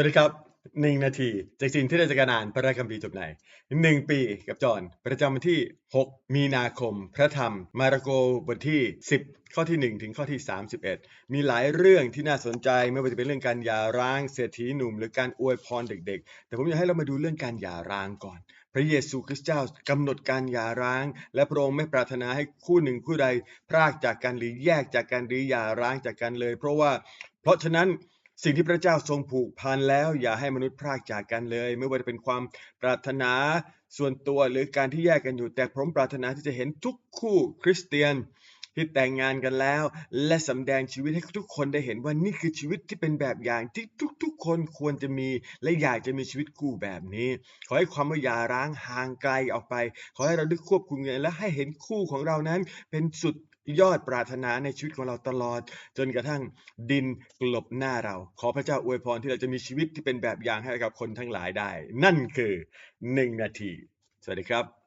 วัสดีครับหนึ่งนาทีจากสิ่งที่ได้จากการอ่านพระคัมภีร์จบในหนึ่งปีกับจอห์นประจำวันที่ 6 มีนาคม พระธรรม มาระโกบทที่ 10 ข้อที่ 1 ถึงข้อที่ 31 มีหลายเรื่องที่น่าสนใจไม่ว่าจะเป็นเรื่องการหย่าร้างเศรษฐีหนุ่ม หรือการอวยพรเด็ก ๆ แต่ผมอยากให้เรามาดูเรื่องการหย่าร้างก่อน พระเยซูคริสต์เจ้ากำหนดการหย่าร้าง และพระองค์ไม่ปรารถนาให้คู่หนึ่งคู่ใดพรากจากกันหรือแยกจากกันหรือหย่าร้างจากกันเลย เพราะว่าเพราะฉะนั้น สิ่งที่พระเจ้าทรงผูกพันแล้ว อย่าให้มนุษย์พรากจากกันเลย ไม่ว่าจะเป็นความปรารถนาส่วนตัวหรือการที่แยกกันอยู่ แต่ผมปรารถนาที่จะเห็นทุกคู่คริสเตียนที่แต่งงานกันแล้ว และสำแดงชีวิตให้ทุกคนได้เห็นว่านี่คือชีวิตที่เป็นแบบอย่างที่ทุกๆ คนควรจะมีและอยากจะมีชีวิตคู่แบบนี้ ขอให้ความว่าหย่าร้างห่างไกลออกไป ขอให้เราได้ควบคุมกันและให้เห็นคู่ของเรานั้น เป็นสุด ยอดปรารถนาในชีวิตของเราตลอด จนกระทั่งดินกลบหน้าเรา ขอพระเจ้าอวยพรที่เราจะมีชีวิตที่เป็นแบบอย่างให้กับคนทั้งหลายได้ นั่นคือหนึ่งนาที สวัสดีครับ